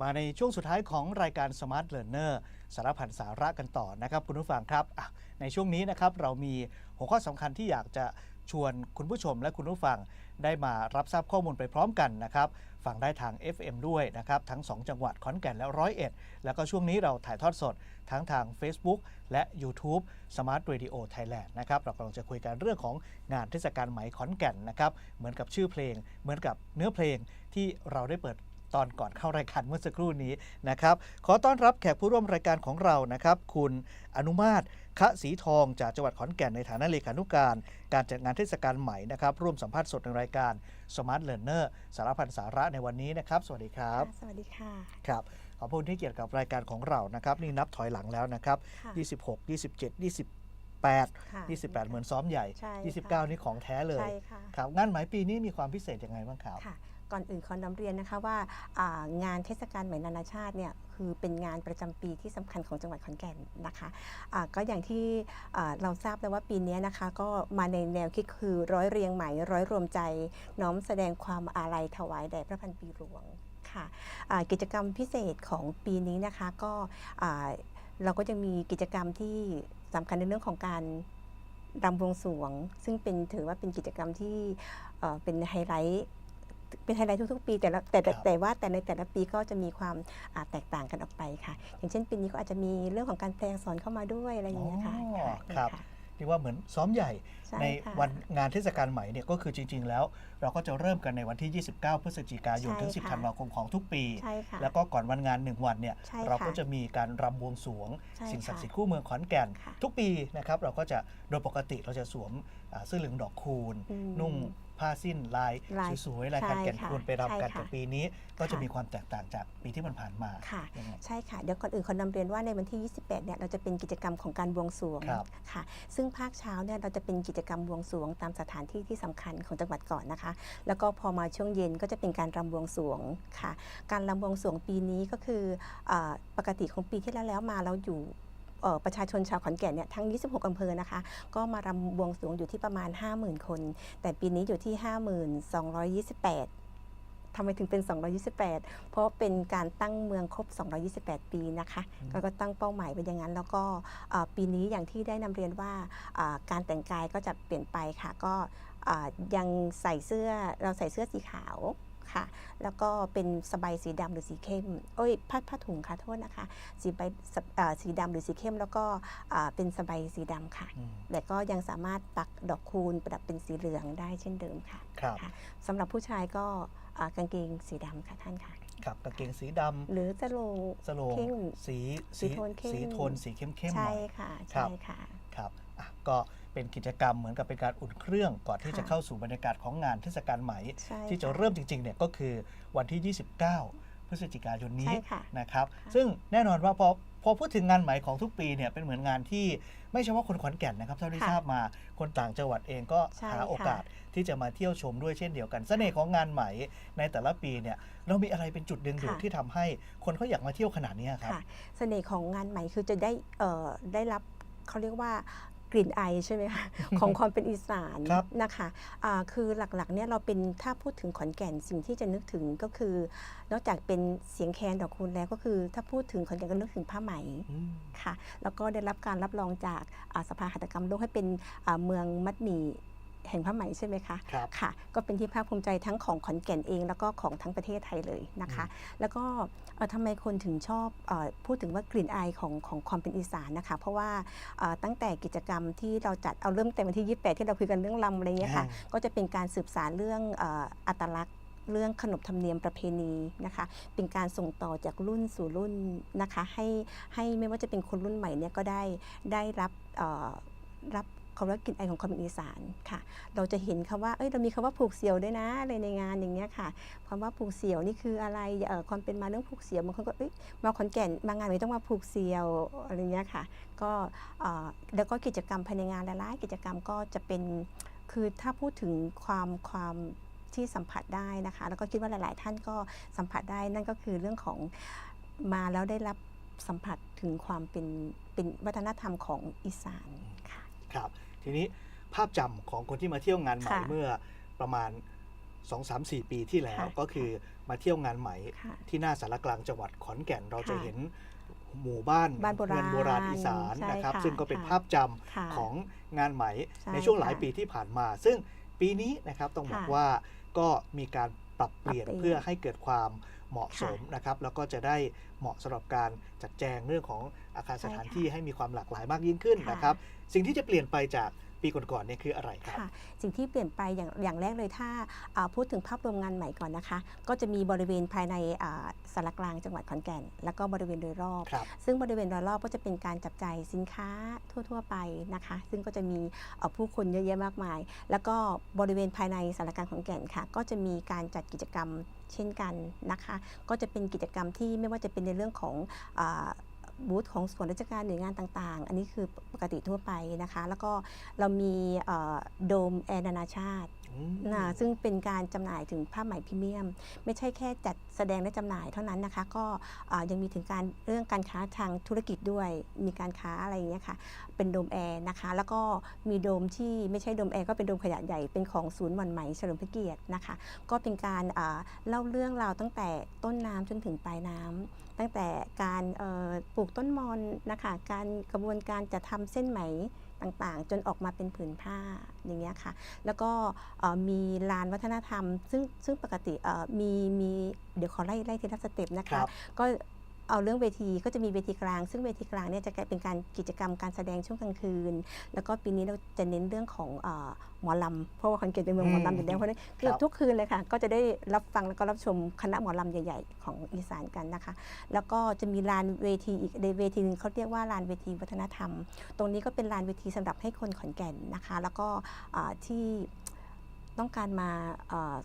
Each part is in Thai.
มาในช่วงสุดท้ายของรายการ Smart Learner สารพันสาระกันต่อนะครับ คุณผู้ฟังครับในช่วงนี้นะครับเรามีหัวข้อสำคัญที่อยากจะชวนคุณผู้ชมและคุณผู้ฟังได้มารับทราบข้อมูลไปพร้อมกันนะครับฟังได้ทาง FM ด้วยนะครับ ทั้ง 2 จังหวัดขอนแก่นและร้อยเอ็ดแล้วก็ช่วงนี้เราถ่ายทอดสด ทั้งทาง Facebook และ YouTube Smart Radio Thailand นะครับ เรากำลังจะคุยกันเรื่องของงานเทศกาลไหมขอนแก่นนะครับ เหมือนกับชื่อเพลง เหมือนกับเนื้อเพลงที่เราได้เปิด ตอนก่อนเข้ารายการเมื่อสักครู่นี้นะครับ ขอต้อนรับแขกผู้ร่วมรายการของเรานะครับ คุณอนุมาตคะสีทองจากจังหวัดขอนแก่นในฐานะเลขานุการ การจัดงานเทศกาลใหม่นะครับ ร่วมสัมภาษณ์สดในรายการ Smart Learner สารพันสาระในวันนี้นะครับ สวัสดีครับค่ะสวัสดีค่ะครับขอบคุณที่เกียรติกับรายการของเรานะครับ นี่นับถอยหลังแล้วนะครับค่ะ26 27 28ค่ะ28 เหมือนซ้อมใหญ่ใช่29 นี่ของแท้เลยใช่ค่ะครับงานไหมปีนี้มีความพิเศษยังไงบ้างครับค่ะ ก่อนอื่นขอนำเรียนนะคะว่างานเทศกาลไหม่นานาชาติเนี่ยคือเป็นงานประจำปีที่สำคัญของจังหวัดขอนแก่นนะคะะก็อย่างที่เราทราบแล้วว่าปีนี้นะคะ ก็มาในแนวคิดคือร้อยเรียงไหม่ร้อยรวมใจ น้อมแสดงความอาลัยถวายแด่พระพันปีหลวงค่ะอ่ากิจกรรมพิเศษของปีนี้นะคะก็เราก็ยังมีกิจกรรมที่สำคัญในเรื่องของการรำบวงสวง ซึ่งเป็นถือว่าเป็นกิจกรรมที่เป็นไฮไลท์ เป็นไฮไลท์ทุกๆ ปีแต่ละแต่แต่ครับแต่ว่าแต่ในแต่ละปีก็จะมีความอ่าแตกต่างกันออกไปค่ะ อย่างเช่นปีนี้ก็อาจจะมีเรื่องของการแปลอักษรเข้ามาด้วยอะไรอย่างเงี้ยค่ะอ๋อค่ะครับค่ะเรียกว่าเหมือนซ้อมใหญ่ใช่ในค่ะวันงานเทศกาลใหม่เนี่ยก็คือจริง ๆ แล้ว เราก็จะเริ่มกันในวันที่ 29 พฤศจิกายนใช่ถึง10 ค่ะ ธันวาคมของทุกปี ใช่ค่ะ แล้วก็ก่อนวันงาน 1 วันเนี่ยใช่ค่ะเราก็จะมีการรำบวงสรวง ใช่สิ่งศักดิ์ค่ะสิทธิ์คู่เมืองขอนแก่น ค่ะทุกปีนะครับเราก็จะโดยปกติเราจะสวมอ่าเสื้อเหลืองดอกคูณ อืมนุ่ง ผ้าสิ้นลายลายสวยๆลายการใช่แก่นค่ะคูณไปรำกันใช่ค่ะแต่ปีนี้ ก็จะค่ะมีความแตกต่างจากปีที่ผ่านๆมาค่ะยังไงใช่ค่ะ เดี๋ยวก่อนอื่นขอนำเรียนว่าในวันที่ 28 เนี่ยเราจะเป็นกิจกรรมของการบวงสรวงครับค่ะ ซึ่งภาคเช้าเนี่ยเราจะเป็นกิจกรรมบวงสรวงตามสถานที่ที่สำคัญของจังหวัดก่อนนะคะ แล้วก็พอมาช่วงเย็นก็จะเป็นการรำบวงสรวงค่ะ การรำบวงสรวงปีนี้ก็คืออาปกติของปีที่แล้วแล้วมาเราอยู่เอ่อ ประชาชนชาวขอนแก่นเนี่ยทั้ง 26 อำเภอนะคะ ก็มารำบวงสรวงอยู่ที่ประมาณ 50,000 คน แต่ปีนี้อยู่ที่ 5228ทำไมถึงเป็น 228 เพราะเป็นการตั้งเมืองครบ 228 ปีนะคะอืมก็ก็ตั้งเป้าหมายไว้อย่างนั้น แล้วก็อ่าปีนี้อย่างที่ได้นำเรียนว่าอ่าการแต่งกายก็จะเปลี่ยนไปค่ะ ก็อ่ายังใส่เสื้อเราใส่เสื้อสีขาว ค่ะ แล้วก็เป็นสบายสีดำหรือสีเข้มโอ้ยผ้าผ้าถุงค่ะโทษนะคะ สีใบสอ่าสีดำหรือสีเข้ม แล้วก็อ่าเป็นสบายสีดำค่ะอืมแต่ก็ยังสามารถปักดอกคูณประดับเป็นสีเหลืองได้เช่นเดิมค่ะครับค่ะสำหรับผู้ชายก็อ่ากางเกงสีดำค่ะท่านค่ะครับกางเกงสีดำหรือจะลงสโลงเข้มสีสีโทนเข้มสีโทนสีเข้มๆหใช่น่อยค่ะครัใช่บค่ะครับอะก็ เป็นกิจกรรมเหมือนกับเป็นการอุ่นเครื่องก่อนที่ค่ะจะเข้าสู่บรรยากาศของงานเทศกาลไหม ใช่ที่จะค่เริ่มจริงๆเนี่ยก็คือวันที่ 29 พฤศจิกายนนี้ใช่ค่ะ นะครับค่ะซึ่งแน่นอนว่าพอพอพูดถึงงานไหมของทุกปีเนี่ยเป็นเหมือนงานที่ไม่ใช่ว่าคนขอนแก่นนะครับเท่าที่ค่ะทราบมาคนต่างจังหวัดเองก็ใช่หาค่ะ โอกาสที่จะมาเที่ยวชมด้วยเช่นเดียวกันเสน่ห์ของงานไหมในแต่ละปีเนี่ยเรามีอะไรเป็นจุดดึงดูดค่ะที่ทำให้คนเขาอยากมาเที่ยวขนาดนี้ครับ ค่ะเสน่ห์ของงานใหม่คือจะได้เอ่อได้รับเขาเรียกว่า กลิ่นไอใช่ไหมคะของความเป็นอีสานครับนะคะอ่าคือหลักๆเนี่ยเราเป็นถ้าพูดถึงขอนแก่นสิ่งที่จะนึกถึงก็คือ นอกจากเป็นเสียงแคนดอกคูณแล้วก็คือ ถ้าพูดถึงขอนแก่นก็นึกถึงผ้าไหมอืมค่ะ แล้วก็ได้รับการรับรองจากอ่าสภาหัตถกรรมโลกให้เป็นอ่าเมืองมัดหมี่ แห่งผ้าไหมใช่ไหมคะครับ ค่ะ ก็เป็นที่ภาคภูมิใจทั้งของขอนแก่นเอง แล้วก็ของทั้งประเทศไทยเลยนะคะ แล้วก็เอ่อทำไมคนถึงชอบเออพูดถึงว่ากลิ่นอายของของความเป็นอีสานนะคะ เพราะว่าเอ่อตั้งแต่กิจกรรมที่เราจัดเอาเริ่มแต่วันที่ 28 ที่เราคุยกันเรื่องลำอะไรเงี้ยค่ะอ่าก็จะเป็นการสืบสารเรื่องเอ่ออัตลักษณ์เรื่องขนบธรรมเนียมประเพณีนะคะ เป็นการส่งต่อจากรุ่นสู่รุ่นนะคะ ให้ให้ไม่ว่าจะเป็นคนรุ่นใหม่เนี่ยก็ได้ได้รับเอ่อรับ คำว่ากลิ่นไอของความเป็นอีสานค่ะ เราจะเห็นคำว่าเอ้ยเรามีคำว่าผูกเสี่ยวด้วยนะอะไรในงานอย่างเงี้ยค่ะคำว่าผูกเสี่ยวนี่คืออะไรเอ่อความเป็นมาเรื่องผูกเสี่ยวบางคนก็เอ้ยมาขอนแก่นมางานไม่ต้องมาผูกเสี่ยวอะไรเงี้ยค่ะ ก็เอ่อแล้วก็กิจกรรมภายในงานหลายๆกิจกรรมก็จะเป็นคือถ้าพูดถึงความความที่สัมผัสได้นะคะ แล้วก็คิดว่าหลาย ๆ ท่านก็สัมผัสได้นั่นก็คือเรื่องของมาแล้วได้รับสัมผัสถึงความเป็นเป็นวัฒนธรรมของอีสานค่ะครับ ทีนี้ภาพจำของคนที่มาเที่ยวงานใหม่ค่ะเมื่อประมาณ2 3 4 ปีที่แล้วค่ะก็คือมาเที่ยวงานไหมค่ะที่หน้าสารกลางจังหวัดขอนแก่นเราจะค่ะเห็นหมู่บ้านบ้านโบราณเมืองโบราณอีสานใช่นะครับค่ะซึ่งก็เป็นค่ะภาพจำค่ะของงานไหมใช่ในช่วงหลายค่ะปีที่ผ่านมา ซึ่งปีนี้นะครับต้องบอกค่ะว่าก็มีการปรับเปลี่ยนปรับเปลี่ยนเพื่อให้เกิดความ เหมาะสมค่ะนะครับแล้วก็จะได้เหมาะสำหรับการจัดแจงเรื่องของอาคารใช่สถานค่ะที่ให้มีความหลากหลายมากยิ่งขึ้นค่ะนะครับ สิ่งที่จะเปลี่ยนไปจาก ปีก่อนๆเนี่ยคืออะไรครับ ค่ะสิ่งที่เปลี่ยนไปอย่างอย่างแรกเลยถ้าอ่าพูดถึงภาพรวมงานใหม่ก่อนนะคะ ก็จะมีบริเวณภายในอ่าสารกลางจังหวัดขอนแก่น แล้วก็บริเวณโดยรอบ ครับ ซึ่งบริเวณโดยรอบก็จะเป็นการจับจ่ายสินค้าทั่ว ๆ ไปนะคะ ซึ่งก็จะมีเอ่อผู้คนเยอะแยะมากมาย แล้วก็บริเวณภายในสารกลางขอนแก่นค่ะ ก็จะมีการจัดกิจกรรมเช่นกันนะคะ ก็จะเป็นกิจกรรมที่ไม่ว่าจะเป็นในเรื่องของอา บูธของส่วนราชการหน่วยงานต่างๆ อันนี้คือปกติทั่วไปนะคะ แล้วก็เรามีเอ่อโดมแอร์นานาชาติอืมนะซึ่งเป็นการจำหน่ายถึงผ้าไหมพรีเมียม ไม่ใช่แค่จัดแสดงและจำหน่ายเท่านั้นนะคะ ก็อ่ายังมีถึงการเรื่องการค้าทางธุรกิจด้วย มีการค้าอะไรอย่างเงี้ยค่ะ เป็นโดมแอร์นะคะ แล้วก็มีโดมที่ไม่ใช่โดมแอร์ก็เป็นโดมขนาดใหญ่ เป็นของศูนย์หม่อนไหมเฉลิมพระเกียรตินะคะ ก็เป็นการอ่าเล่าเรื่องราวตั้งแต่ต้นน้ำจนถึงปลายน้ำ ตั้งแต่การเอ่อปลูกต้นมอนนะคะการกระบวนการจะทำเส้นไหมต่างๆ จนออกมาเป็นผืนผ้าอย่างเงี้ยค่ะ แล้วก็เอ่อมีลานวัฒนธรรม ซึ่งซึ่งปกติเอ่อมีมีเดี๋ยวขอไล่ไล่ทีละสเต็ปนะครัคะบก็ เอาเรื่องเวทีก็จะมีเวทีกลาง ซึ่งเวทีกลางเนี่ยจะเป็นการกิจกรรมการแสดงช่วงกลางคืน แล้วก็ปีนี้เราจะเน้นเรื่องของเออหมอลำเพราะว่าคอนเกตเป็นเมืองหมอลำอยู่แล้วเพราะฉะนั้นเกือบทุกคืนเลยค่ะ ก็จะได้รับฟังแล้วก็รับชมคณะหมอลำใหญ่ ๆ ของอีสานกันนะคะ แล้วก็จะมีลานเวทีอีกในเวทีหนึงเขาเรียกว่าลานเวทีวัฒนธรรม ตรงนี้ก็เป็นลานเวทีสำหรับให้คนขอนแก่นนะคะ แล้วก็อ่าที่ต้องการมาเอ่อ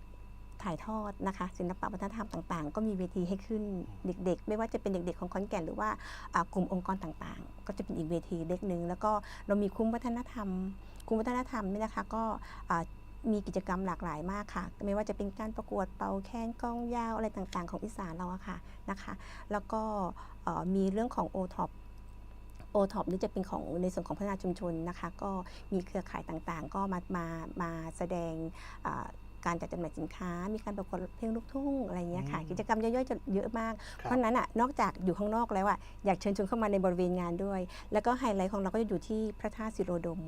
ถ่ายทอดนะคะ ศิลปะวัฒนธรรมต่าง ๆ ก็มีเวทีให้ขึ้นเด็ก ๆ ไม่ว่าจะเป็นเด็ก ๆ ของขอนแก่นหรือว่าอ่ากลุ่มองค์กรต่างๆ ก็จะเป็นอีกเวทีเล็กหนึ่งแล้วก็เรามีคุ้มวัฒนธรรม คุ้มวัฒนธรรมนี่นะคะก็อ่ามีกิจกรรมหลากหลายมากค่ะ ไม่ว่าจะเป็นการประกวดเป่าแคนกล้องยาวอะไรต่างๆ ของอีสานเราอะค่ะนะคะ แล้วก็เอ่อมีเรื่องของ o t o p โอท็อปนี่จะเป็นของในส่วนของพัฒนาชุมชนนะคะ ก็มีเครือข่ายต่างๆ ก็มามามาแสดงอ่า การจัดจำหน่ายสินค้า มีการประกวดเพลงลูกทุ่งอะไรอย่างเงี้ยค่ะอืมกิจกรรมย่อยๆจะเยอะมากคเพรับราะฉะนั้นอะนอกจากอยู่ข้างนอกแล้วอะอยากเชิญชวนเข้ามาในบริเวณงานด้วย แล้วก็ไฮไลท์ของเราก็จะอยู่ที่พระธาตุสิโรดม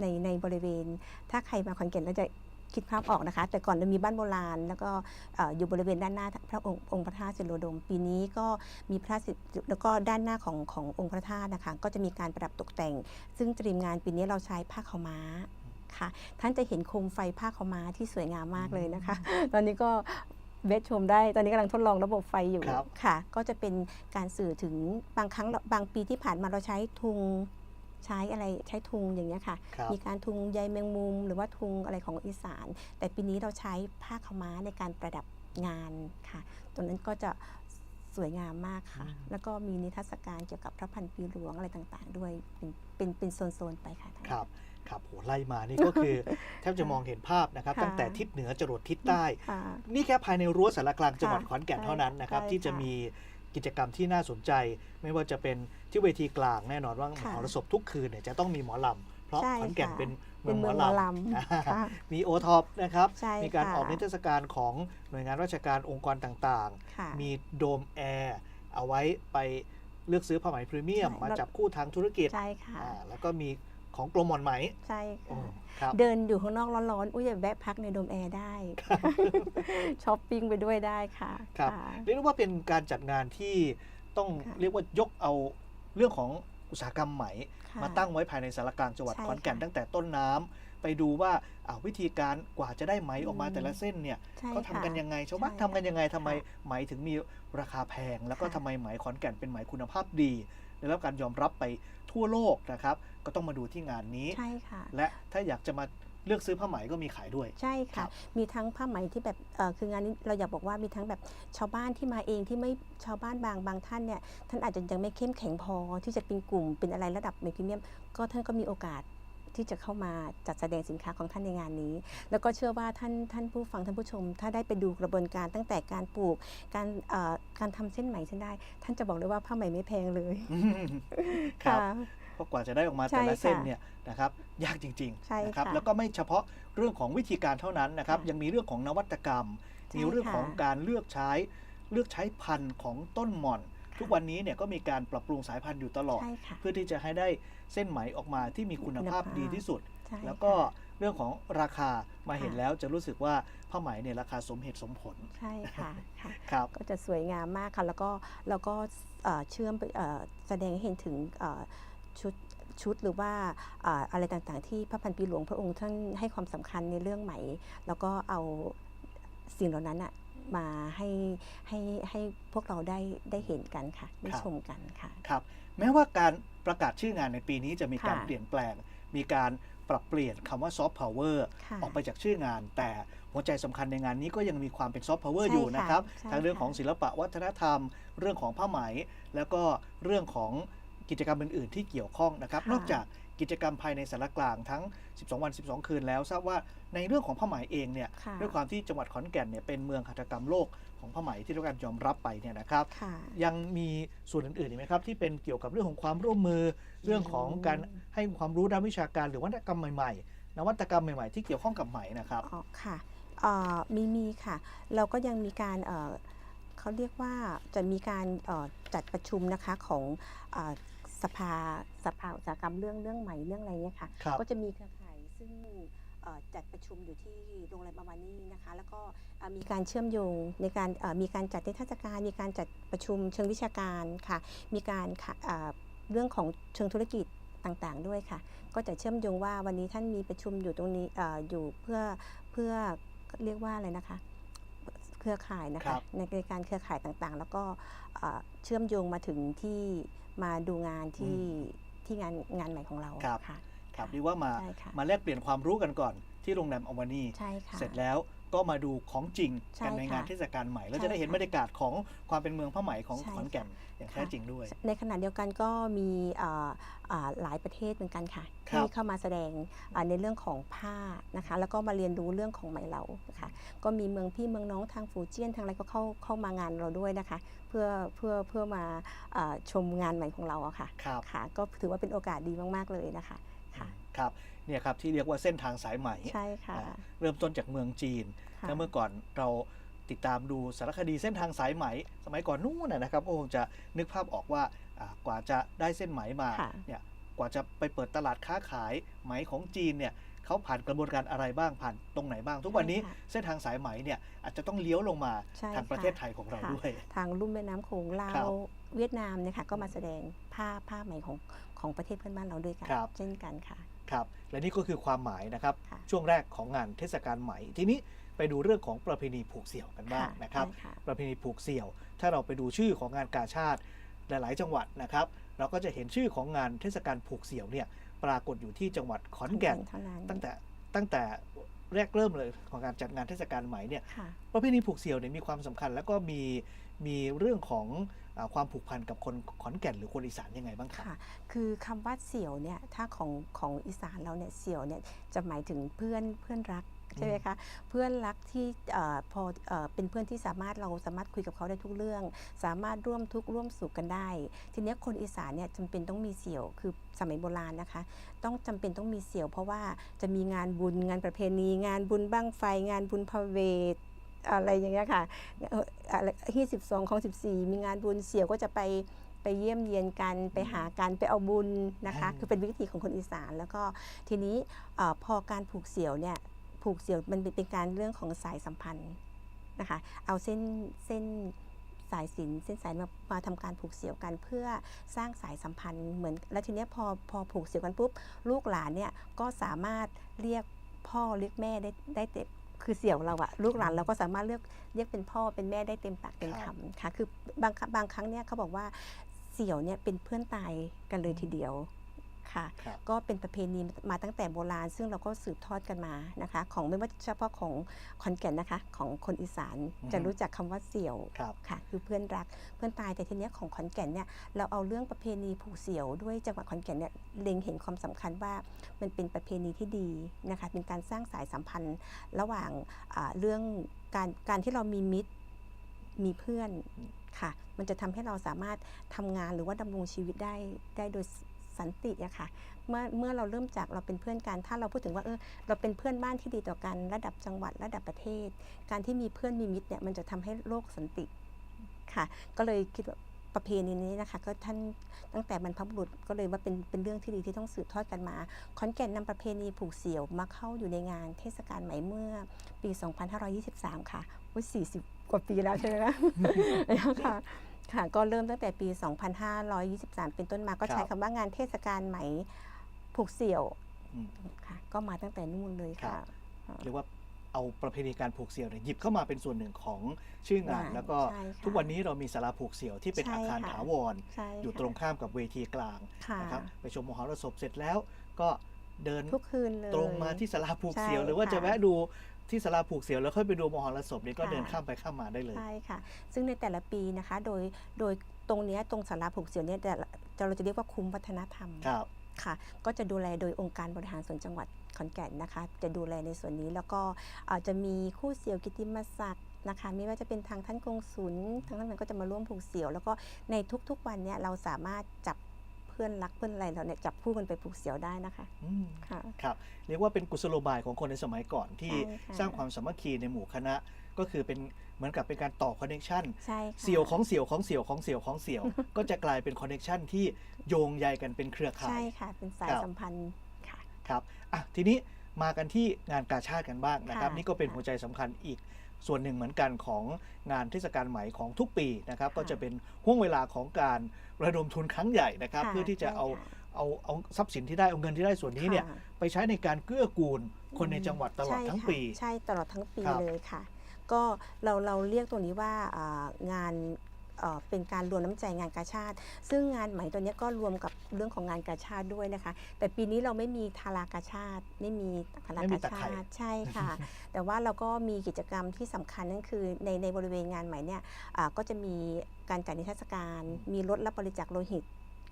ในในบริเวณ ถ้าใครมาขอนแก่นแล้วจะคิดภาพออกนะคะ แต่ก่อนจะมีบ้านโบราณ แล้วก็เอ่ออยู่บริเวณด้านหน้าพระองค์องค์พระธาตุสิโรดม ปีนี้ก็มีพระสิแล้วก็ด้านหน้าของขององค์พระธาตุนะคะ ก็จะมีการประดับตกแต่ง ซึ่งตรีมงานปีนี้เราใช้ผ้าขาวม้า ค่ะ ท่านจะเห็นโคมไฟผ้าขาวม้าที่สวยงามมากเลยนะคะ ตอนนี้ก็เวทชมได้ ตอนนี้กำลังทดลองระบบไฟอยู่ครับ ค่ะ ก็จะเป็นการสื่อถึงบางครั้งเราบางปีที่ผ่านมาเราใช้ทุงใช้อะไรใช้ทุงอย่างเงี้ยค่ะ ครับ มีการทุงใยแมงมุม หรือว่าทุงอะไรของอีสาน แต่ปีนี้เราใช้ผ้าขาวม้าในการประดับงานค่ะ ตรงนั้นก็จะสวยงามมากค่ะอืมแล้วก็มีนิทรรศการเกี่ยวกับพระพันปีหลวงอะไรต่างๆ ด้วยเป็นเป็นเป็นโซนๆไปค่ะท่าน ครับ ครับโหไล่มานี่ก็คือแทบจะมองเห็นภาพนะครับค่ะตั้งแต่ทิศเหนือจรดทิศใต้ค่ะนี่แค่ภายในรั้วสารกลางจังหวัดค่ะขอนแก่นใช่เท่านั้นนะครับใช่ที่จะค่ะมีกิจกรรมที่น่าสนใจ ไม่ว่าจะเป็นที่เวทีกลางแน่นอนว่ามค่ะหรสพทุกคืนเนี่ยจะต้องมีหมอลำ เพราะใช่ขอนแก่นค่ะเป็นเมืเป็องนหมเมือองหลมอลำำค่ะมีโอท็อปนะครับใช่มีการค่ะออกนิทรรศการของหน่วยงานราชการองค์กรต่างค่ะๆมีโดมแอร์เอาไว้ไปเลือกซื้อผ้าไหมพรีเมียมใช่มาแล้วจับคู่ทางธุรกิจใช่ค่ะอ่าแล้วก็มี ของกรมหมอนไหมใช่โอ้ค่ะ ครับ เดินอยู่ข้างนอกร้อนๆ อุ้ยอย่าแวะพักในโดมแอร์ได้ ช้อปปิ้งไปด้วยได้ค่ะครับะ เรียกได้ว่าเป็นการจัดงานที่ต้องค่ะ เรียกว่ายกเอาเรื่องของอุตสาหกรรมไหม ค่ะ มาตั้งไว้ภายในสารกลางจังหวัดใช่ขอนแก่นค่ะตั้งแต่ต้นน้ำไปดูว่าอ่าวิธีการกว่าจะได้ไหมออกมาอืม แต่ละเส้นเนี่ยใช่เขาทำกันค่ะ ยังไงชาวบ้านใช่ทำกันยังไงทำไมค่ะไหมถึงมีราคาแพง แล้วก็ค่ะ ทำไมไหมขอนแก่นเป็นไหมคุณภาพดีได้รับการยอมรับไปทั่วโลกนะครับ ก็ต้องมาดูที่งานนี้ ใช่ค่ะ และถ้าอยากจะมาเลือกซื้อผ้าไหมก็มีขายด้วย ใช่ครัค่ะ บ มีทั้งผ้าไหมที่แบบเอ่อคืองานนี้เราอยากบอกว่ามีทั้งแบบชาวบ้านที่มาเองที่ไม่ชาวบ้านบางบางท่านเนี่ยท่านอาจจะยังไม่เข้มแข็งพอที่จะเป็นกลุ่มเป็นอะไรระดับเมพรีเมียม ก็ท่านก็มีโอกาสที่จะเข้ามาจัดแสดงสินค้าของท่านในงานนี้ แล้วก็เชื่อว่าท่านท่านผู้ฟังท่านผู้ชม ถ้าได้ไปดูกระบวนการตั้งแต่การปลูก การเอ่อการทำเส้นไหมเส้นได้ ท่านจะบอกเลยว่าผ้าไหมไม่แพงเลยครับค่ะ เพราะกว่าจะได้ออกมาใช่แต่ละเส้นค่ะเนี่ยนะครับยากจริงใช่ๆนะครับค่ะแล้วก็ไม่เฉพาะเรื่องของวิธีการเท่านั้นนะครับค่ะยังมีเรื่องของนวัตกรรมใช่มีเรื่องของค่ะการเลือกใช้เลือกใช้พันธุ์ของต้นหม่อน ทุกวันนี้เนี่ยก็มีการปรับปรุงสายพันธุ์อยู่ตลอดใช่ค่ะเพื่อที่จะให้ได้เส้นไหมออกมาที่มีคุณภาพคุณภาพดีที่สุดใช่แล้วก็ค่ะเรื่องของราคามาเห็นค่ะแล้วจะรู้สึกว่าผ้าไหมเนี่ยราคาสมเหตุสมผล ใช่ค่ะค่ะครับก็จะสวยงามมากค่ะ แล้วก็แล้วก็เอ่อเชื่อมไปเอ่อแสดงให้เห็นถึงเอ่อ ชุดชุดหรือว่าเอ่ออะไรต่างๆ ที่พระพันปีหลวงพระองค์ท่านให้ความสำคัญในเรื่องไหมแล้วก็เอาสิ่งเหล่านั้นอะมาให้ให้ให้พวกเราได้ได้เห็นกันค่ะได้ครับชมกันค่ะครับแม้ว่าการประกาศชื่องานในปีนี้จะมีการค่ะเปลี่ยนแปลง มีการปรับเปลี่ยนคำว่าซอฟต์พาวเวอร์ค่ะออกไปจากชื่องาน แต่หัวใจสำคัญในงานนี้ก็ยังมีความเป็นซอฟต์พาวเวอร์ใช่อยู่นะครับค่ะใช่ทั้งเรื่องค่ะของศิลปะวัฒนธรรม เรื่องของผ้าไหม แล้วก็เรื่องของ กิจกรรมอื่น ๆ ที่เกี่ยวข้องนะครับค่ะนอกจากกิจกรรมภายในสารกลางทั้ง 12 วัน 12 คืนแล้วทราบว่าในเรื่องของผ้าไหมเองเนี่ยค่ะด้วยความที่จังหวัดขอนแก่นเนี่ยเป็นเมืองหัตถกรรมโลกของผ้าไหมที่ได้รับการยอมรับไปเนี่ยนะครับค่ะยังมีส่วนอื่นๆอีกไหมครับที่เป็นเกี่ยวกับเรื่องของความร่วมมือเรื่องของการให้ความรู้ด้านวิชาการ หรือวัฒนกรรมใหม่ๆ นวัตกรรมใหม่ๆ ที่เกี่ยวข้องกับไหมนะครับอ๋อค่ะเอ่อมีมีค่ะ เราก็ยังมีการเอ่อเขาเรียกว่าจะมีการเอ่อจัดประชุมนะคะของเอ่อ สภาสภาอุตสาหกรรมเรื่องเรื่องไหมเรื่องอะไรเนี่ยค่ะ ครับ ก็จะมีเครือข่ายซึ่งเอ่อจัดประชุมอยู่ที่โรงแรมอาวานี่นะคะ แล้วก็เอ่อมีการเชื่อมโยงในการเอ่อมีการจัดนิทรรศการ มีการจัดประชุมเชิงวิชาการค่ะ มีการค่ะเอ่อเรื่องของเชิงธุรกิจต่างๆด้วยค่ะ ก็จะเชื่อมโยงว่าวันนี้ท่านมีประชุมอยู่ตรงนี้เอออยู่เพื่อเพื่อเรียกว่าอะไรนะคะ เครือข่ายนะครัคะบในในการเครือข่ายต่างๆ แล้วก็เอ่อเชื่อมโยงมาถึงที่มาดูงานที่ที่งานงานใหม่ของเราครับ ค่ะครับเรียกว่ามาใช่ค่ะมาแลกเปลี่ยนความรู้กันก่อนที่โรงแรมอวานีใช่ค่ะ เสร็จแล้ว ก็มาดูของจริงใช่กันในงานค่ะเทศกาลใหม่ แล้วใช่จะได้เห็นค่ะบรรยากาศของความเป็นเมืองผ้าไหมของใช่ขอนแก่นค่ะอย่างค่ะแท้จริงด้วย ในขณะเดียวกันก็มีเอ่ออ่าหลายประเทศเหมือนกันค่ะครับที่เข้ามาแสดงอ่าในเรื่องของผ้านะคะ แล้วก็มาเรียนรู้เรื่องของไหมเหลานะคะก็มีเมืองพี่เมืองน้องทางฟูเจียนทางอะไรก็เข้าเข้ามางานเราด้วยนะคะ เพื่อเพื่อเพื่อมาอ่าชมงานใหม่ของเราอะค่ะครับค่ะ ก็ถือว่าเป็นโอกาสดีมาก ๆ เลยนะคะ ค่ะครับเนี่ยครับที่เรียกว่าเส้นทางสายไหมใช่ค่ะอ่าเริ่มต้นจากเมืองจีนค่ะแล้วเมื่อก่อนเราติดตามดูสารคดีเส้นทางสายไหม สมัยก่อนนู้นนะนะครับก็คงจะนึกภาพออกว่าอ่ากว่าจะได้เส้นไหมมาค่ะเนี่ยกว่าจะไปเปิดตลาดค้าขายไหมของจีนเนี่ยเขาผ่านกระบวนการอะไรบ้างผ่านตรงไหนบ้าง ทุกวันนี้ใช่ค่ะเส้นทางสายไหมเนี่ยอาจจะต้องเลี้ยวลงมาใช่ทางประค่ะเทศไทยของเราค่ะด้วย ทางลุ่มแม่น้ำโขงลาครัวบเวียดนามเนี่ยค่ะก็มาแสดงผ้าผ้าไหมของของประเทศเพื่อนบ้านเราด้วยกันครับเช่นกันค่ะ ครับและนี่ก็คือความหมายนะครับค่ะช่วงแรกของงานเทศกาลไหม ทีนี้ไปดูเรื่องของประเพณีผูกเสี่ยวกันบ้างนะครับใช่ค่ะ ประเพณีผูกเสี่ยว ถ้าเราไปดูชื่อของงานกาชาติหลาย ๆ จังหวัดนะครับ เราก็จะเห็นชื่อของงานเทศกาลผูกเสี่ยวเนี่ยปรากฏอยู่ที่จังหวัดขอนแก่น เท่านั้น ตั้งแต่ตั้งแต่ แรกเริ่มเลยของการจัดงานเทศกาลไหมเนี่ยค่ะประเพณีผูกเสี่ยวเนี่ยมีความสำคัญ แล้วก็มีมีเรื่องของอาความผูกพันกับคนขอนแก่นหรือคนอีสานยังไงบ้างครับค่ะ คือคำว่าเสี่ยวเนี่ยถ้าของของอีสานเราเนี่ยเสี่ยวเนี่ยจะหมายถึงเพื่อนเพื่อนรัก ใช่ไหมคะเพื่อนรักที่เอ่อพอเอ่อเป็นเพื่อนที่สามารถเราสามารถคุยกับเขาได้ทุกเรื่อง สามารถร่วมทุกข์ร่วมสุขกันได้ ทีเนี้ยคนอีสานเนี่ยจำเป็นต้องมีเสี่ยวคือสมัยโบราณนะคะ ต้องจำเป็นต้องมีเสี่ยว เพราะว่าจะมีงานบุญงานประเพณี งานบุญบั้งไฟ งานบุญพระเวทอะไรอย่างเงี้ยค่ะเอ่ออะไรที่สิบสองของสิบสี่มีงานบุญเสี่ยวก็จะไปไปเยี่ยมเยียนกันไปหากันไปเอาบุญนะคะอืมคือเป็นวิธีของคนอีสาน แล้วก็ทีนี้เออพอการผูกเสี่ยวเนี่ย ผูกเสี่ยวมันเป็นการเรื่องของสายสัมพันธ์นะคะ เอาเส้นเส้นสายสินเส้นสายมามาทำการผูกเสี่ยวกัน เพื่อสร้างสายสัมพันธ์เหมือน แล้วทีเนี้ยพอพอผูกเสี่ยวกันปุ๊บลูกหลานเนี่ยก็สามารถเรียกพ่อเรียกแม่ได้ได้เต็มคือเสี่ยวเราอะลูกหลานเราก็สามารถเรียกเรียกเป็นพ่อเป็นแม่ได้เต็มปากเต็มคำค่ะคือบางครั้งบางครั้งเนี่ยเขาบอกว่าเสี่ยวเนี่ยเป็นเพื่อนตายกันเลยทีเดียว ค่ะ ครับ ก็เป็นประเพณีมาตั้งแต่โบราณ ซึ่งเราก็สืบทอดกันมานะคะ ของไม่ว่าเฉพาะของขอนแก่นนะคะ ของคนอีสานอือฮึ จะรู้จักคำว่าเสี่ยวครับ ค่ะ คือเพื่อนรักเพื่อนตายแต่ทีเนี้ยของขอนแก่นเนี่ยเราเอาเรื่องประเพณีผูกเสี่ยวด้วยจังหวัดขอนแก่นเนี่ยเล็งเห็นความสำคัญว่ามันเป็นประเพณีที่ดีนะคะเป็นการสร้างสายสัมพันธ์ ระหว่างอ่าเรื่องการการที่เรามีมิตรมีเพื่อนค่ะ มันจะทำให้เราสามารถทำงานหรือว่าดำรงชีวิตได้ได้โดย สันติอะค่ะเมื่อเมื่อเราเริ่มจากเราเป็นเพื่อนกัน ถ้าเราพูดถึงว่าเออเราเป็นเพื่อนบ้านที่ดีต่อกันระดับจังหวัดระดับประเทศ การที่มีเพื่อนมีมิตรเนี่ยมันจะทำให้โลกสันติค่ะ ก็เลยคิดว่าประเพณีนี้นะคะก็ท่านตั้งแต่บรรพบุรุษก็เลยว่าเป็นเป็นเรื่องที่ดีที่ต้องสืบทอดกันมาขอนแก่นนำประเพณีผูกเสี่ยวมาเข้าอยู่ในงานเทศกาลไหมเมื่อปี 2523 ค่ะวุ้ย40 กว่าปีแล้วใช่ไหมคะค่ะ ค่ะก็เริ่มตั้งแต่ปี 2523 เป็นต้นมาก็ใช้ครับคำว่างานเทศกาลไหมผูกเสี่ยวอืม ค่ะ ก็มาตั้งแต่นู่นเลยค่ะ เรียกว่าเอาประเพณีการผูกเสี่ยวเนี่ยหยิบเข้ามาเป็นส่วนหนึ่งของชื่องาน งานแล้วก็ใช่ค่ะทุกวันนี้เรามีศาลาผูกเสี่ยวที่เป็นใช่อาคารค่ะ ถาวร ใช่อยู่ค่ะตรงข้ามกับเวทีกลางค่ะนะครับไปชมมหรสพเสร็จแล้วก็เดินทุกคืนเลย ตรงมาที่ศาลาผูกเสี่ยว ใช่หรือว่าจะค่ะ แวะดู ที่ศาลาผูกเสี่ยวแล้วค่อยไปดูมหรสพเนี่ยก็ค่ะ เดินข้ามไปข้ามมาได้เลย ใช่ค่ะ ซึ่งในแต่ละปีนะคะ โดย โดยตรงเนี้ยตรงสาราผูกเสี่ยวเนี่ยแต่ละเราจะเรียกว่าคุ้มวัฒนธรรม ครับ ค่ะ ก็จะดูแลโดยองค์การบริหารส่วนจังหวัดขอนแก่นนะคะ จะดูแลในส่วนนี้แล้วก็อาจจะมีคู่เสี่ยวกิตติมศักดิ์นะคะ ไม่ว่าจะเป็นทางท่านกงสุลทางท่านนั้นก็จะมาร่วมผูกเสี่ยว แล้วก็ในทุกๆวันเนี่ยเราสามารถจับ เพื่อนรักเพื่อนอะไรเราเนี่ยจับคู่กันไปผูกเสี่ยวได้นะคะอืมค่ะ ครับเรียกว่าเป็นกุศโลบายของคนในสมัยก่อนที่ใช่ค่ะ สร้างความสามัคคีในหมู่คณะ ก็คือเป็นเหมือนกับเป็นการต่อคอนเน c ชันใช่ค่ะ เสี่ยวของเสี่ยวของเสี่ยวของเสี่ยวของเสี่ยว ก็จะกลายเป็นคอนเน c ชันที่โยงใยกันเป็นเครือข่าใช่ย ค่ะ เป็นสายครับ สัมพันธ์ค่ะ ครับอะทีนี้มากันที่งานกาชาติกันบ้างนะครับ ค่ะนี่ก็เป็นค่ะ หัวใจสำคัญอีก ส่วนหนึ่งเหมือนกันของงานเทศกาลไหมของทุกปีนะครับค่ะก็จะเป็นห่วงเวลาของการระดมทุนครั้งใหญ่นะครับค่ะเพื่อที่จะใช่เอาค่ะเอาเอาทรัพย์สินที่ได้เอาเงินที่ได้ส่วนนี้เนี่ยค่ะไปใช้ในการเกื้อกูลคนในจังหวัดตลอดใช่ทั้งค่ะปี ใช่ตลอดทั้งปีครับเลยค่ะ ก็เราเราเรียกตรงนี้ว่าอ่างาน เอ่อเป็นการรวมน้ำใจงานกาชาติ ซึ่งงานไหมตัวเนี้ยก็รวมกับเรื่องของงานกาชาติด้วยนะคะ แต่ปีนี้เราไม่มีทารากาชาติ ไม่มีทารากาชาติใช่ค่ะ แต่ว่าเราก็มีกิจกรรมที่สำคัญนั่นคือในในบริเวณงานไหมเนี่ยอ่าก็จะมีการจัดนิทรรศการ มีรถรับบริจาคโลหิต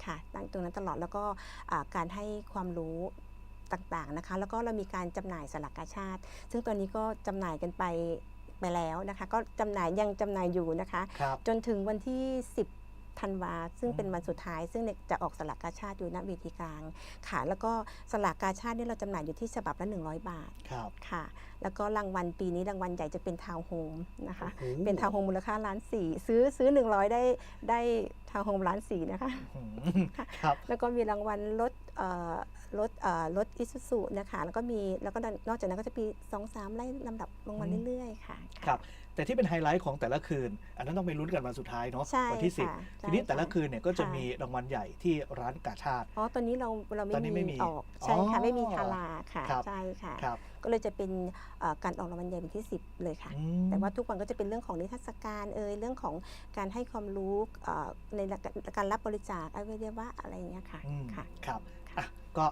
ค่ะตั้งตรงนั้นตลอดแล้วก็อ่าการให้ความรู้ต่างๆนะคะ แล้วก็เรามีการจำหน่ายสลากกาชาติ ซึ่งตอนนี้ก็จำหน่ายกันไป ไปแล้วนะคะ ก็จำหน่ายยังจำหน่ายอยู่นะคะครับจนถึงวันที่ 10 ธันวาซึ่งเป็นวันสุดท้าย ซึ่งเนี่ยจะออกสลากกาชาติอยู่ณเวทีกลางค่ะ แล้วก็สลากกาชาติเนี่ยเราจำหน่ายอยู่ที่ฉบับละ 100 บาทครับค่ะ แล้วก็รางวัลปีนี้รางวัลใหญ่จะเป็นทาวน์โฮมนะคะโอ้โหเป็นทาวน์โฮมมูลค่าล้านสี่ซื้อซื้อ 100 ได้ได้ทาวน์โฮมล้านสี่นะคะอืมครับแล้วก็มีรางวัลรถเอ่อรถเอ่อรถอิซูซุนะคะแล้วก็มีแล้วก็นอกจากนั้นก็จะมีสองสามไล่ลำดับลงมาอืมเรื่อยๆค่ะครับ แต่ที่เป็นไฮไลท์ของแต่ละคืน อันนั้นต้องไปลุ้นกันวันสุดท้ายเนาะใช่วัที่ ค่ะ10ใช่ทีนี้แต่ละค่ะคืนเนี่ยก็จะค่ะ มีรางวัลใหญ่ที่ร้านกาชาติ อ๋อตอนนี้เราเราตอนนี้ไม่ไม่มีมีออกใช่ค่ะ อ๋อไม่มีทาราค่ะครับ ใช่ค่ะ ครับก็เลยจะเป็นเอ่อการออกรางวัลใหญ่เป็นที่ 10 เลยค่ะ อืม แต่ว่าทุกวันก็จะเป็นเรื่องของนิทรรศการเอ่ยเรื่องของการให้ความรู้เอ่อในการรับบริจาคอวัยวะอะไรอย่างเงี้ยค่ะอืมค่ะ ครับอะก็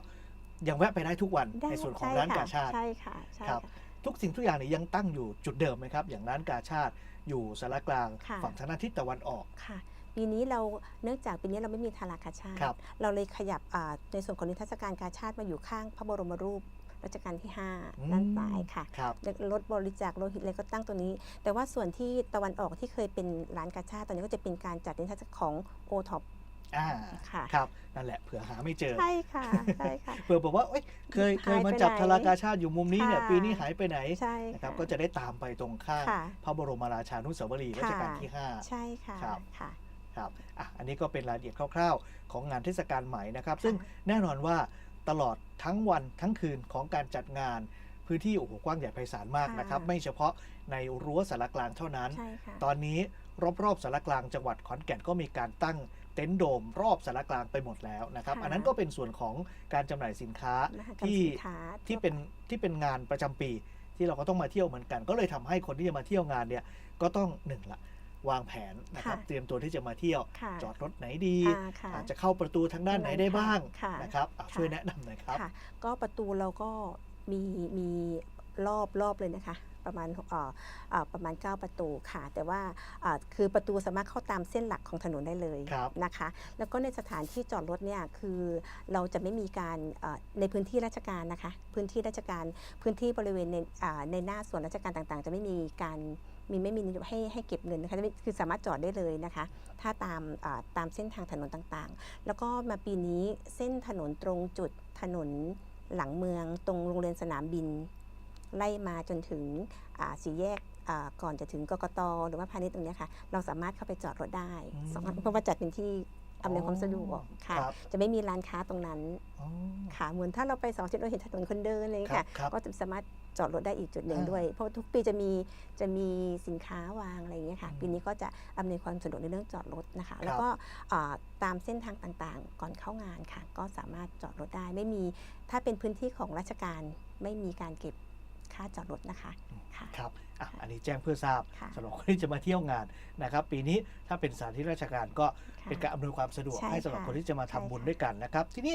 ยังแวะไปได้ทุกวันได้ในส่วนของใช่ร้านค่ะกาชาติ ใช่ค่ะใช่ครับ ค่ะ ทุกสิ่งทุกอย่างเนี่ยยังตั้งอยู่จุดเดิมไหมครับ อย่างร้านกาชาติอยู่สารกลางค่ะ ฝั่งทางด้านทิศตะวันออก ค่ะ ปีนี้เราเนื่องจากปีนี้เราไม่มีทาราคาชาติ ครับ เราเลยขยับอ่าในส่วนของนิทรรศการกาชาติมาอยู่ข้างพระบรมรูปรัชกาลที่อืม5ด้านซ้ายค่ะครับรถบริจาคโลหิตอะไรก็ตั้งตัวนี้ แต่ว่าส่วนที่ตะวันออกที่เคยเป็นร้านกาชาติตอนนี้ก็จะเป็นการจัดนิทรรศการของโอท็อป อ่าค่ะ ครับนั่นแหละเผื่อหาไม่เจอ ใช่ค่ะใช่ค่ะ เผื่อบอกว่าเอ้ยเคยเคยหายไปมาจับไหนทารากาชาติอยู่มุมนี้เนี่ยค่ะ ปีนี้หายไปไหนใช่นะครับค่ะก็จะได้ตามไปตรงข้างค่ะ พระบรมราชานุสาวรีย์รัชกาลที่ใช่ค่ะครับ ค่ะ5ครับอะอันนี้ก็เป็นรายละเอียดคร่าวๆ ของงานเทศกาลไหมนะครับ ซึ่งแน่นอนว่าตลอดทั้งวันทั้งคืนของการจัดงานพื้นที่โอ้โหกว้างใหญ่ไพศาลมากนะครับ ค่ะ ไม่เฉพาะในรั้วสารกลางเท่านั้น ใช่ค่ะ ตอนนี้รอบๆสารกลางจังหวัดขอนแก่นก็มีการตั้ง เต็นท์โดมรอบสารกลางไปหมดแล้วนะครับ ค่ะอันนั้นก็เป็นส่วนของการจำหน่ายสินค้ามหกรรมที่สินค้าที่เป็นที่เป็นงานประจำปี ที่เราก็ต้องมาเที่ยวเหมือนกัน ก็เลยทำให้คนที่จะมาเที่ยวงานเนี่ยก็ต้องหนึ่งละวางแผนนะครับค่ะ เตรียมตัวที่จะมาเที่ยว ค่ะจอดรถไหนดี อ่าค่ะ อาจจะเข้าประตูทางด้านไหนได้บ้างค่ะนะครับอะค่ะ ช่วยแนะนำหน่อยครับ ค่ะ ก็ประตูเราก็มีมีรอบรอบเลยนะคะ ประมาณเอ่อเอ่อประมาณ 9 ประตูค่ะ แต่ว่าอ่าคือประตูสามารถเข้าตามเส้นหลักของถนนได้เลยครับนะคะ แล้วก็ในสถานที่จอดรถเนี่ยคือเราจะไม่มีการเอ่อในพื้นที่ราชการนะคะ พื้นที่ราชการพื้นที่บริเวณในอ่าในหน้าส่วนราชการต่างๆ จะไม่มีการมีไม่มีให้ให้เก็บเงินนะคะคือสามารถจอดได้เลยนะคะ ถ้าตามอ่าตามเส้นทางถนนต่างๆ แล้วก็มาปีนี้เส้นถนนตรงจุดถนนหลังเมืองตรงโรงเรียนสนามบิน ไล่มาจนถึงอ่าสี่แยกอ่าก่อนจะถึงกกตหรือว่าพาณิชย์ตรงเนี้ยค่ะ เราสามารถเข้าไปจอดรถได้อืมสองเพราะว่าจัดเป็นที่อำนวยความสะดวกค่ะครับจะไม่มีร้านค้าตรงนั้นอ๋อค่ะเหมือนถ้าเราไปสองเส้นเราเห็นถนนคนเดินอะไรอย่างเลยครัค่ะบครับก็จะสามารถจอดรถได้อีกจุดหนึ่งอ่าด้วย เพราะทุกปีจะมีจะมีสินค้าวางอะไรอย่างเงี้ยค่ะอืมปีนี้ก็จะอำนวยความสะดวกในเรื่องจอดรถนะคะครับแล้วก็อ่าตามเส้นทางต่างๆ ก่อนเข้างานค่ะ ก็สามารถจอดรถได้ไม่มี ถ้าเป็นพื้นที่ของราชการไม่มีการเก็บ ค่าจอดรถนะคะค่ะ ครับอะอันนี้แจ้งเพื่อทราบค่ะสำหรับคนที่จะมาเที่ยวงานนะครับ ปีนี้ถ้าเป็นสถานที่ราชการก็ค่ะเป็นการอำนวยความสะดวกใช่ให้สำหรับค่ะคนที่จะมาทำบุญใช่ค่ะ ด้วยกันนะครับ ทีนี้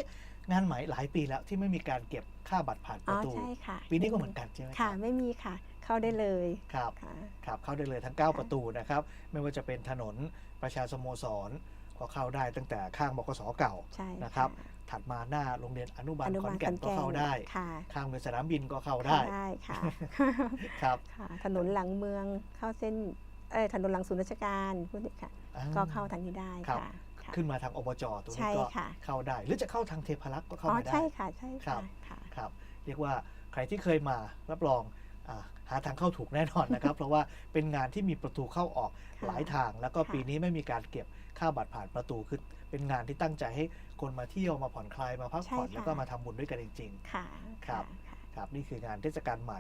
งานไหมหลายปีแล้วที่ไม่มีการเก็บค่าบัตรผ่านปอ๋อระตู ใช่ค่ะปีนี้ก็เหมือนกันใช่ไหมคค่ะ รับไม่มีค่ะ เข้าได้เลยครับ ค่ะ ครับเข้าได้เลยทั้ง 9 ประตูนะครับ ไม่ว่าจะเป็นถนนประชาสโมสร ก็เข้าได้ตั้งแต่ข้างบกสเก่าใช่นะครับถัดมาหน้าโรงเรียนอนุบาลอนุขอบานลแก่นก็เข้าได้ค่ะข้างเรือสนามบินก็เข้าเข้าได้ได้ค่ะครับค่ะถนนหลังเมืองเข้าเส้นเออถนนหลังศูนย์ราชการพวกนี้ค่ะอ่ก็เข้าทางนี้ได้ครับค่ะค่ะขึ้นมาทางอบจตรงใช่นี้ก็ค่ะเข้าได้ หรือจะเข้าทางเทพารักษ์ก็เข้าอ๋อมาได้ใช่ค่ะใช่ครัค่ะบค่ะครับ เรียกว่าใครที่เคยมารับรองอา หาทางเข้าถูกแน่นอนนะครับ เพราะว่าเป็นงานที่มีประตูเข้าออกค่ะหลายทาง แล้วก็ค่ะปีนี้ไม่มีการเก็บค่าบัตรผ่านประตูคือเป็นงานที่ตั้งใจให้คนมาเที่ยวมาผ่อนคลายมาพักผ่อน ใช่ค่ะ แล้วก็มาทำบุญด้วยกันจริง ค่ะครับ ค่ะ ๆ ครับ นี่คืองานเทศกาลไหม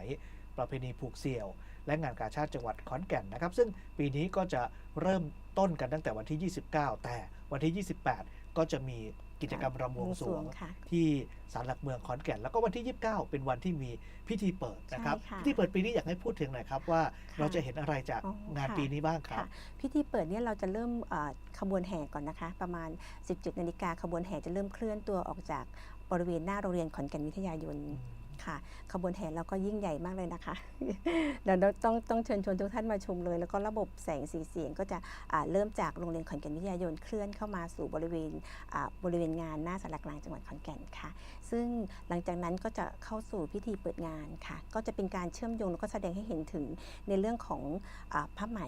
ประเพณีผูกเสี่ยว และงานกาชาติจังหวัดขอนแก่นนะครับ ซึ่งปีนี้ก็จะเริ่มต้นกันตั้งแต่วันที่ 29 แต่วันที่ 28 ก็จะมี กิจกรรมรำบวงสรวงค่ะที่ศาลหลักเมืองขอนแก่น แล้วก็วันที่ 29 เป็นวันที่มีพิธีเปิดนะครับใช่ค่ะพิธีเปิดปีนี้อยากให้พูดถึงหน่อยครับว่าค่ะเราจะเห็นอะไรจากอ๋องานค่ะปีนี้บ้างครัค่ะบพิธีเปิดเนี่ยเราจะเริ่มเอ่อขบวนแห่ก่อนนะคะ ประมาณ 17นาฬิกาขบวนแห่จะเริ่มเคลื่อนตัวออกจากบริเวณหน้าโรงเรียนขอนแก่นวิทยายน ค่ะ ขบวนแห่เราก็ยิ่งใหญ่มากเลยนะคะ เดี๋ยวเราต้องต้องเชิญชวนทุกท่านมาชมเลย แล้วก็ระบบแสงสีเสียงก็จะอ่าเริ่มจากโรงเรียนขอนแก่นวิทยายนเคลื่อนเข้ามาสู่บริเวณอ่าบริเวณงานหน้าสารกลางจังหวัดขอนแก่นค่ะ ซึ่งหลังจากนั้นก็จะเข้าสู่พิธีเปิดงานค่ะ ก็จะเป็นการเชื่อมโยงแล้วก็แสดงให้เห็นถึงในเรื่องของอาผ้าไหม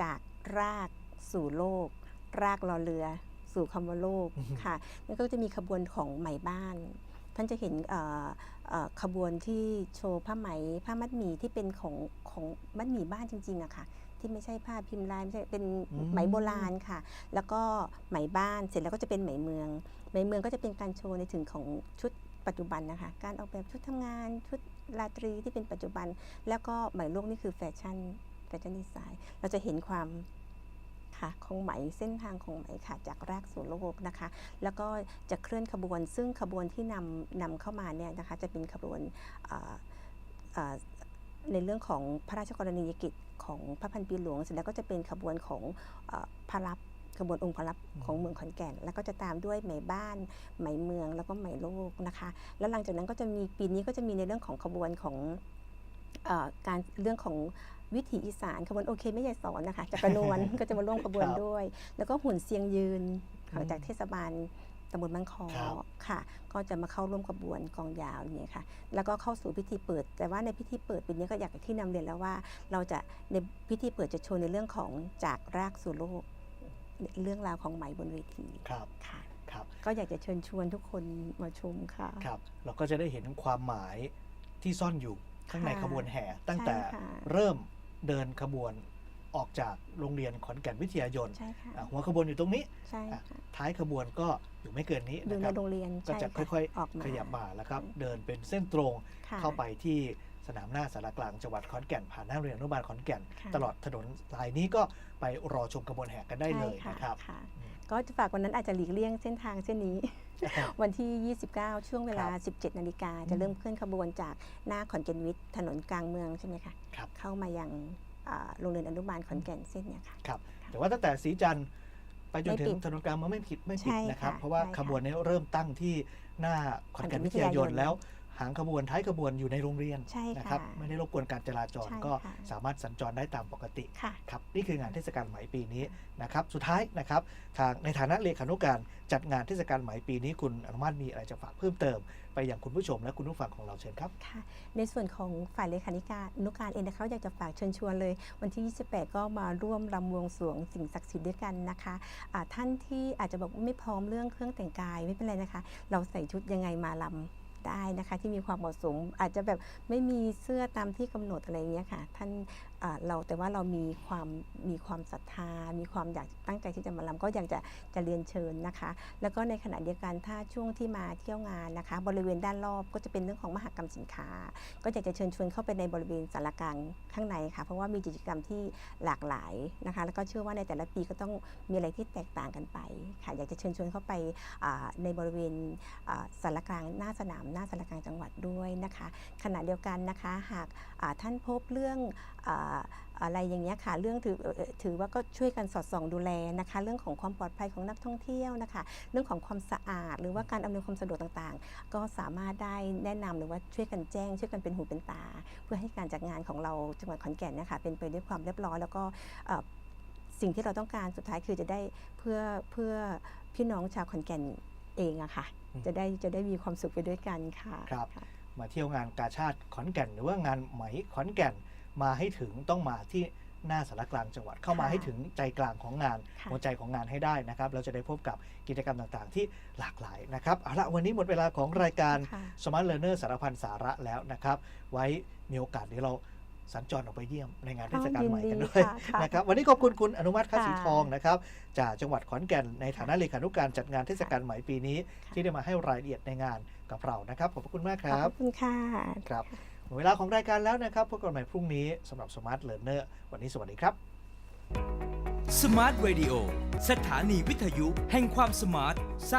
จากรากสู่โลก รากรอเรือ สู่คำว่าโลกอือฮึค่ะแล้วก็จะมีขบวนของไหมบ้าน ท่านจะเห็นเอ่อเอ่อขบวนที่โชว์ผ้าไหมผ้ามัดหมี่ที่เป็นของของมัดหมี่บ้านจริงๆอะค่ะที่ไม่ใช่ผ้าพิมพ์ลายไม่ใช่เป็นอืมไหมโบราณค่ะ แล้วก็ไหมบ้านเสร็จแล้วก็จะเป็นไหมเมือง ไหมเมืองก็จะเป็นการโชว์ในถึงของชุดปัจจุบันนะคะ การออกแบบชุดทำงานชุดราตรีที่เป็นปัจจุบัน แล้วก็ไหมโลกนี่คือแฟชั่นแฟชั่นดีไซน์เราจะเห็นความ ค่ะของไหมเส้นทางของไหมค่ะจากรากสู่โลกนะคะ แล้วก็จะเคลื่อนขบวน ซึ่งขบวนที่นำนำเข้ามาเนี่ยนะคะจะเป็นขบวนอ่าอ่าในเรื่องของพระราชกรณียกิจของพระพันปีหลวง เสร็จแล้วก็จะเป็นขบวนของเออพระรับขบวนองค์พระรับอืมของเมืองขอนแก่น แล้วก็จะตามด้วยไหมบ้านไหมเมืองแล้วก็ไหมโลกนะคะ แล้วหลังจากนั้นก็จะมีปีนี้ก็จะมีในเรื่องของขบวนของเออการเรื่องของ วิถีอีสานขบวนโอเคไม่ใหญ่สอนนะคะจากกระนวลก็จะมาร่วมขบวนครับด้วย แล้วก็หุ่นเสียงยืนของอืมจากเทศบาลตำบลบางคอครับค่ะ ก็จะมาเข้าร่วมขบวนกองยาวอย่างเงี้ยค่ะ แล้วก็เข้าสู่พิธีเปิด แต่ว่าในพิธีเปิดปีนี้ก็อยากที่นำเรียนแล้วว่า เราจะในพิธีเปิดจะโชว์ในเรื่องของจากรากสู่โลก เรื่องราวของไหมบนเวทีครับค่ะครับก็อยากจะเชิญชวนทุกคนมาชมค่ะครับ เราก็จะได้เห็นความหมายที่ซ่อนอยู่ข้างในค่ะขบวนแห่ตั้งแต่ใช่ค่ะเริ่ม เดินขบวนออกจากโรงเรียนขอนแก่นวิทยายนใช่ค่ะอะหัวขบวนอยู่ตรงนี้ ใช่ค่ะท้ายขบวนก็อยู่ไม่เกินนี้อยู่นะคในรับ โรงเรียนก็ใช่จะค่ะค่อย ออกมาๆ ขยับมาแล้วครับเดินเป็นเส้นตรงค่ะ เข้าไปที่สนามหน้าสารกลางจังหวัดขอนแก่นผ่านหน้าโรงเรียนอนุบาลขอนแก่น ค่ะ ตลอดถนนสายนี้ก็ไปรอชมขบวนแห่กันได้เลยใช่นะครับ ค่ะอืม ก็จะฝากวันนั้นอาจจะหลีกเลี่ยงเส้นทางเส้นนี้ วันที่ 29 ช่วงเวลา 17 นาฬิกาจะเริ่มเคลื่อนขบวนจากหน้าขอนแก่นวิทย์ถนนกลางเมืองใช่ไหมคะครับเข้ามายังอ่าโรงเรียนอนุบาลขอนแก่นเส้นเนี่ยค่ะครับแต่ว่าตั้งแต่สีจันทร์ไปจนถึไม่ปิงดถนนกลางเมืองไม่ผิดไม่ผิดใช่นะครับค่ะเพราะว่าใช่ค่ะขบวนนี้เริ่มตั้งที่หน้าขอนแก่นขอนแก่นวิทยายนวิทยายนแล้ว หางขบวนท้ายขบวนอยู่ในโรงเรียนใช่ค่ะนะครับไม่ได้รบกวนการจราจรใช่ก็ค่ะสามารถสัญจรได้ตามปกติค่ะครับนี่คืองานเทศกาลไหมปีนี้นะครับสุดท้ายนะครับทางในฐานะเลขานุการจัดงานเทศกาลไหมปีนี้คุณอนุมาตมีอะไรจะฝากเพิ่มเติม ไปอย่างคุณผู้ชมและคุณผู้ฟังของเราเชิญครับค่ะในส่วนของฝ่ายเลขาธิการนุการเองนะคะอยากจะฝากเชิญชวนเลย วันที่ 28 ก็มาร่วมรำบวงสรวงสิ่งศักดิ์สิทธิ์ด้วยกันนะคะะท่านที่อาจจะบอกว่าไม่พร้อมเรื่องเครื่องแต่งกายไม่เป็นไรนะคะ เราใส่ชุดยังไงมาลำ ได้นะคะ ที่มีความเหมาะสม อาจจะแบบไม่มีเสื้อตามที่กำหนดอะไรเงี้ยค่ะ ท่านเราแต่ว่าเรามีความมีความศรัทธา มีความอยากตั้งใจที่จะมาลำก็อยากจะจะเรียนเชิญนะคะ แล้วก็ในขณะเดียวกันถ้าช่วงที่มาเที่ยวงานนะคะ บริเวณด้านรอบก็จะเป็นเรื่องของมหกรรมสินค้า ก็อยากจะเชิญชวนเข้าไปในบริเวณสารกลางข้างในค่ะ เพราะว่ามีกิจกรรมที่หลากหลายนะคะ แล้วก็เชื่อว่าในแต่ละปีก็ต้องมีอะไรที่แตกต่างกันไปค่ะ อยากจะเชิญชวนเข้าไปในบริเวณสารกลางหน้าสนามหน้าสารกลางจังหวัดด้วยนะคะ ขณะเดียวกันนะคะหากท่านพบเรื่องอะไรอย่างเงี้ยค่ะเรื่องถือถือว่าก็ช่วยกันสอดส่องดูแลนะคะ เรื่องของความปลอดภัยของนักท่องเที่ยวนะคะ เรื่องของความสะอาด หรือว่าการอำนวยความสะดวกต่างๆ ก็สามารถได้แนะนำหรือว่าช่วยกันแจ้ง ช่วยกันเป็นหูเป็นตา เพื่อให้การจัดงานของเราจังหวัดขอนแก่นนะคะเป็นไปด้วยความเรียบร้อย แล้วก็สิ่งที่เราต้องการสุดท้ายคือจะได้เพื่อเพื่อพี่น้องชาวขอนแก่น เองอะค่ะอืมจะได้จะได้มีความสุขไปด้วยกันค่ะครับะมาเที่ยวงานกาชาติขอนแก่น หรือว่างานไหมขอนแก่นมาให้ถึงต้องมาที่หน้าสารกลางจังหวัดเข้ามาค่ะให้ถึงใจกลางของงานค่ะหัวใจของงานให้ได้นะครับ เราจะได้พบกับกิจกรรมต่างๆ ที่หลากหลายนะครับเอาละวันนี้หมดเวลาของรายการค่ะ Smart Learner สารพันสาระแล้วนะครับ ไว้มีโอกาสเดี๋ยวเรา สัญจรออกไปเยี่ยมในงานเทศกาลใหม่กันด้วยค่ะค่ะนะครับวันนี้ขอบคุณคุณอนุมัติค้าค่ะสีทองนะครับจากจังหวัดขอนแก่นในฐานะเลขานุการจัดงานเทศกาลใหม่ปีนี้ค่ะที่ได้มาให้รายละเอียดในงานกับเรานะครับขอบพระคุณมากคขรัอบบคุณค่ะครับหมดเวลาของรายการแล้วนะครับพบกันใหม่พรุ่งนี้สำหรับ Smart Learner วันนี้สวัสดีครับสมาร์ทเรดิโอสถานีวิทยุแห่งความสมาร์ทสร้าง